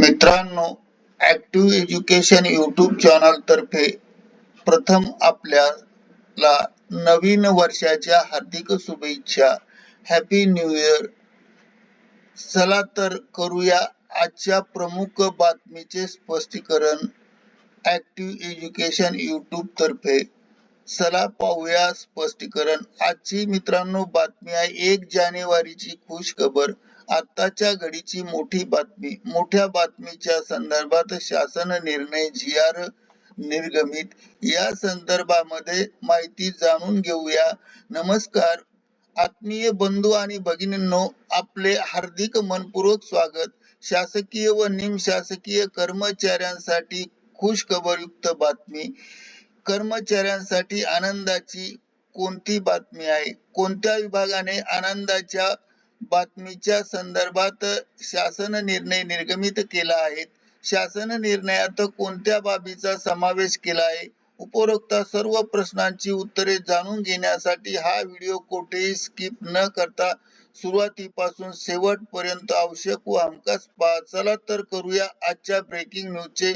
मित्रांनो active education YouTube channel तर्फे प्रथम आपल्याला नवीन वर्षाच्या हार्दिक शुभेच्छा. हॅपी न्यू इयर चला तर करूया आजच्या प्रमुख बातमीचे स्पष्टीकरण. ऍक्टिव्ह एज्युकेशन युट्यूब तर्फे चला पाहूया स्पष्टीकरण. आजची मित्रांनो बातमी आहे एक जानेवारीची खुश खबर आताच्या घडीची मोठी बातमी मोठ्या बातमीच्या संदर्भात शासन निर्णय जी आर निर्गमित. या संदर्भामध्ये माहिती जाणून घेऊया. नमस्कार. आत्मीय बंधू आणि भगिनींनो आपले हार्दिक मनपूर्वक स्वागत. शासकीय व निमशासकीय कर्मचाऱ्यांसाठी खुश खबरयुक्त बातमी. कर्मचाऱ्यांसाठी आनंदाची कोणती बातमी आहे? कोणत्या विभागाने आनंदाच्या बातमीच्या संदर्भात शासन निर्णय निर्गमित केला आहे. शासन निर्णयात कोणत्या बाबीचा समावेश केला आहे? उपरोक्त सर्व प्रश्नांची उत्तरे जाणून घेण्यासाठी हा व्हिडिओ कोठेही स्किप न करता सुरुवातीपासून शेवटपर्यंत आवश्यक व हमखास पहा चला तर करूया. आजच्या ब्रेकिंग न्यूजचे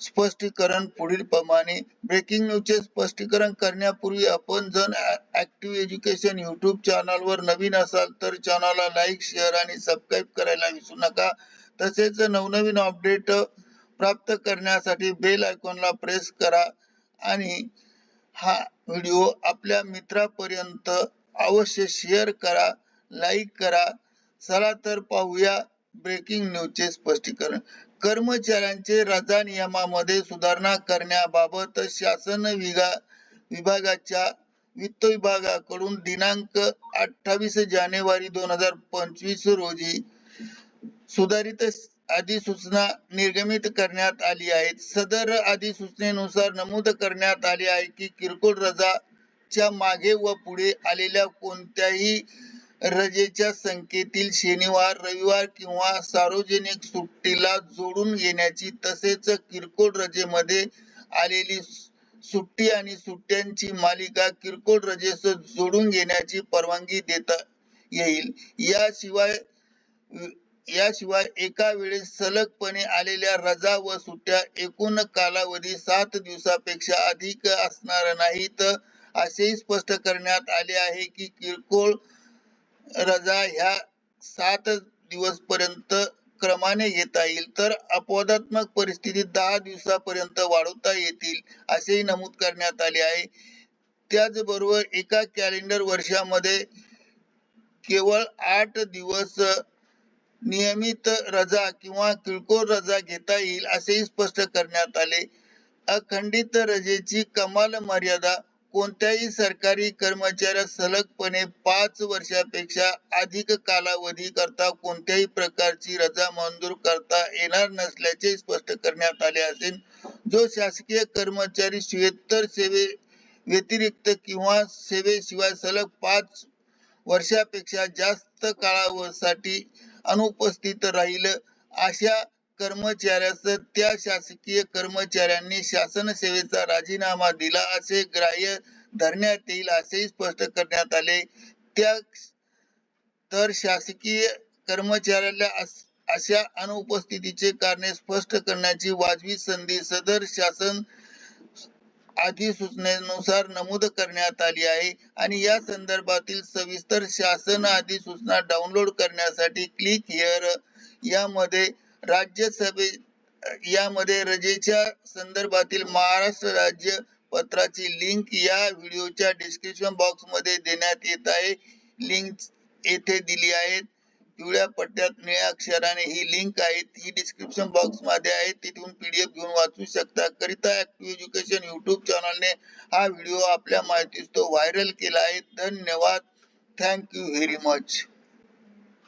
स्पष्टीकरण पुढील प्रमाणे ब्रेकिंग न्यूजचे स्पष्टीकरण करण्यापूर्वी आपण जर ऍक्टिव्ह एज्युकेशन युट्यूब चॅनलवर नवीन असाल तर चॅनलला लाईक शेअर आणि सबस्क्राईब करायला विसरू नका. तसेच नवनवीन अपडेट प्राप्त करण्यासाठी बेल आयकॉनला प्रेस करा आणि हा व्हिडिओ आपल्या मित्रापर्यंत अवश्य शेअर करा लाईक करा. चला तर पाहूया ब्रेकिंग न्यूजचे स्पष्टीकरण. कर्मचाऱ्यांचे रजा नियमामध्ये सुधारणा करण्याबाबत शासन विभागाच्या वित्त विभागाकडून दिनांक अठ्ठावीस जानेवारी दोन हजार पंचवीस रोजी सुधारित अधिसूचना निर्गमित करण्यात आली आहे. सदर अधिसूचनेनुसार नमूद करण्यात आले आहे की किरकोळ रजाच्या मागे व पुढे आलेल्या कोणत्याही रजेच्या संख्येतील शनिवार रविवार किंवा सार्वजनिक सुट्टीला जोडून घेण्याची तसेच किरकोळ रजेमध्ये आलेली सुट्टी आणि सुट्ट्यांची मालिका किरकोळ रजेस जोडून घेण्याची परवानगी देता येईल. याशिवाय याशिवाय एका वेळेस सलगपणे आलेल्या रजा व सुट्ट्या एकूण कालावधी सात दिवसापेक्षा अधिक असणार नाहीत असेही स्पष्ट करण्यात आले आहे की किरकोळ रजा ह्या सात दिवस पर्यंत क्रमाने घेता येईल. तर अपवादात्मक परिस्थितीत दहा दिवसापर्यंत वाढवता येतील असेही नमूद करण्यात आले आहे. त्याचबरोबर एका कॅलेंडर वर्षामध्ये केवळ आठ दिवस नियमित रजा किंवा किरकोळ रजा घेता येईल असेही स्पष्ट करण्यात आले. अखंडित रजेची कमाल मर्यादा कोणत्याही सरकारी कर्मचाऱ्यास सलगपणे पाच वर्षापेक्षा अधिक कालावधी करता कोणत्याही प्रकारची रजा मंजूर करता येणार नसल्याचे स्पष्ट करण्यात आले असेल. जो शासकीय कर्मचारी शिवेतर सेवे व्यतिरिक्त किंवा सेवेशिवाय सलग पाच वर्षापेक्षा जास्त काळासाठी अनुपस्थित राहील अशा कर्मचाऱ्यास त्या शासकीय कर्मचाऱ्यांनी शासन सेवेचा राजीनामा दिला असे ग्राह्य धरण्यात येईल असेही स्पष्ट करण्यात आले. त्या तर शासकीय कर्मचाऱ्याला अशा अनुपस्थितीचे कारणे स्पष्ट करण्याची वाजवी संधी सदर शासन अधिसूचनेनुसार नमूद करण्यात आली आहे आणि या संदर्भातील सविस्तर शासन अधिसूचना डाउनलोड करण्यासाठी क्लिक हिअर यामध्ये राज्यसभेत यामध्ये रजेच्या संदर्भातील महाराष्ट्र राज्य पत्राची लिंक या व्हिडिओच्या डिस्क्रिप्शन बॉक्समध्ये देण्यात येत आहे. लिंक येथे दिली आहे पिवळ्या पट्ट्यात निळ्या अक्षराने ही लिंक आहे ही डिस्क्रिप्शन बॉक्समध्ये आहे. तिथून पीडीएफ घेऊन वाचू शकता. करिता ऍक्टिव्ह एज्युकेशन युट्यूब चॅनलने हा व्हिडिओ आपल्या माहितीस तो व्हायरल केला आहे. धन्यवाद. Thank you very much